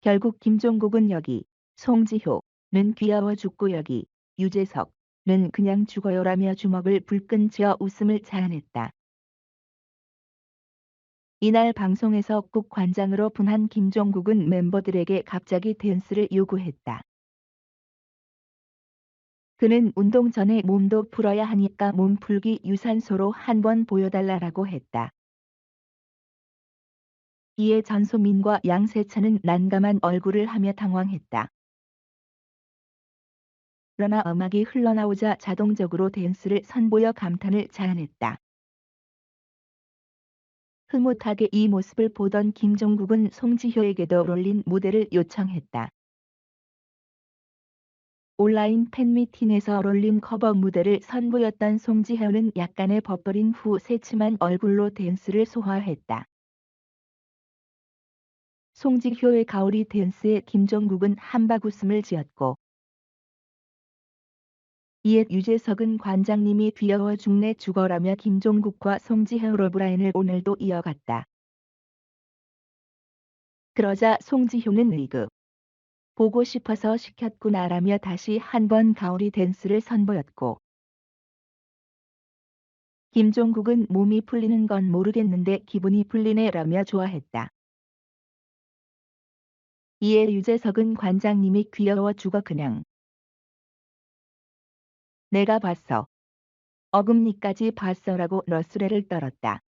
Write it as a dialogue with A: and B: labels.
A: 결국 김종국은 여기, 송지효는 귀여워 죽고 여기, 유재석는 그냥 죽어요라며 주먹을 불끈 쥐어 웃음을 자아냈다. 이날 방송에서 국 관장으로 분한 김종국은 멤버들에게 갑자기 댄스를 요구했다. 그는 운동 전에 몸도 풀어야 하니까 몸풀기 유산소로 한 번 보여달라라고 했다. 이에 전소민과 양세찬은 난감한 얼굴을 하며 당황했다. 그러나 음악이 흘러나오자 자동적으로 댄스를 선보여 감탄을 자아냈다. 흐뭇하게 이 모습을 보던 김종국은 송지효에게도 롤린 무대를 요청했다. 온라인 팬미팅에서 롤린 커버 무대를 선보였던 송지효는 약간의 버버린 후 새침한 얼굴로 댄스를 소화했다. 송지효의 가오리 댄스에 김종국은 한박 웃음을 지었고 이에 유재석은 관장님이 귀여워 죽네 죽어라며 김종국과 송지효 러브라인을 오늘도 이어갔다. 그러자 송지효는 의급 보고 싶어서 시켰구나라며 다시 한 번 가오리 댄스를 선보였고 김종국은 몸이 풀리는 건 모르겠는데 기분이 풀리네라며 좋아했다. 이에 유재석은 관장님이 귀여워 죽어 그냥 내가 봤어. 어금니까지 봤어라고 너스레를 떨었다.